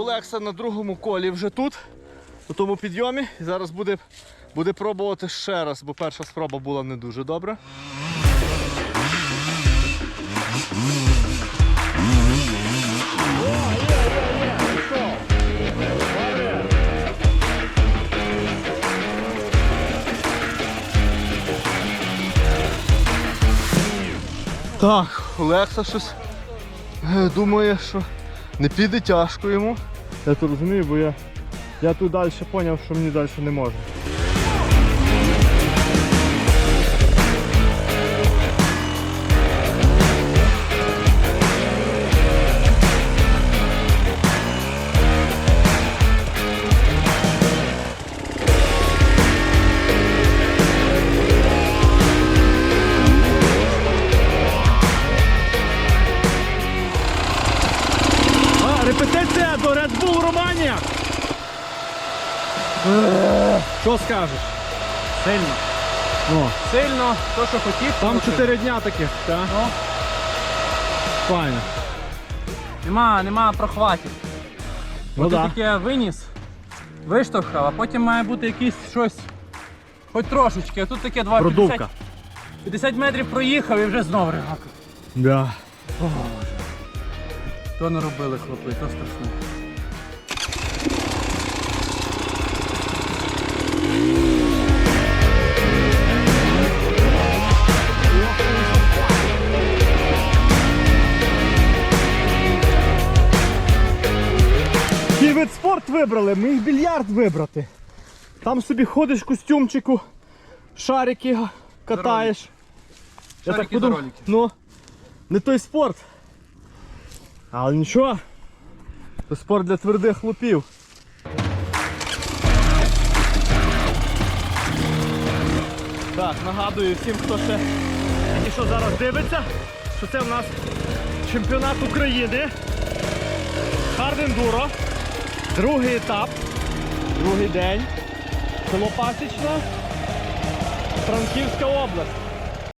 Олекса на другому колі вже тут, у тому підйомі. І зараз буде, буде пробувати ще раз, бо перша спроба була не дуже добра. Так, Олекса щось е, думає, що не піде тяжко йому. Я то розумію, бо я, я тут далі зрозумів, що мені далі не можна. А, до Red Bull Романія. Що скажеш? Сильно. О, Сильно, то, що хотів. там получив. 4 дня таких, так? Ну, Файно. нема, нема прохватів. Ну От да. таке виніс, виштовхав, а потім має бути якийсь щось, хоч трошечки, а тут таке 2 Продувка. 50, 50 метрів проїхав і вже знов ригак. Да. То не робили хлопи, то страшно. Який вид спорт вибрали, міг більярд вибрати. Там собі ходиш в костюмчику, шарики катаєш. Я Шарики подумав. Ну, не той спорт. Але нічого. Це спорт для твердих хлопів. Так, нагадую всім, хто ще і що зараз дивиться, що це в нас чемпіонат України. Хардендуро. Другий етап. Другий день. Село Пасічна. Франківська область.